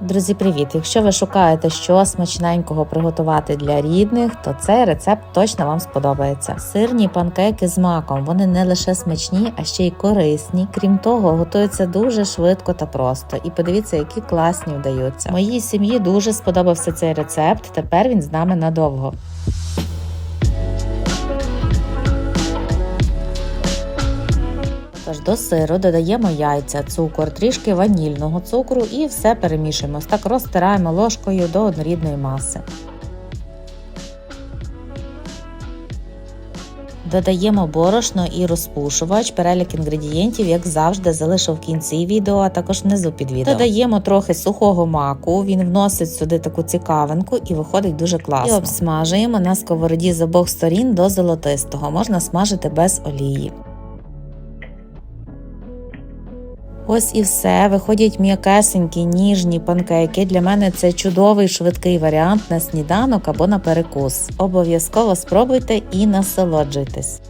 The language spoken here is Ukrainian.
Друзі, привіт! Якщо ви шукаєте що смачненького приготувати для рідних, то цей рецепт точно вам сподобається. Сирні панкейки з маком вони не лише смачні, а ще й корисні. Крім того, готуються дуже швидко та просто. І подивіться, які класні вдаються. Моїй сім'ї дуже сподобався цей рецепт. Тепер він з нами надовго. Тож до сиру додаємо яйця, цукор, трішки ванільного цукру і все перемішуємо. Так розтираємо ложкою до однорідної маси. Додаємо борошно і розпушувач. Перелік інгредієнтів, як завжди, залишу в кінці відео, а також внизу під відео. Додаємо трохи сухого маку. Він вносить сюди таку цікавинку і виходить дуже класно. І обсмажуємо на сковороді з обох сторін до золотистого. Можна смажити без олії. Ось і все. Виходять м'якесенькі ніжні панкейки. Для мене це чудовий швидкий варіант на сніданок або на перекус. Обов'язково спробуйте і насолоджуйтесь.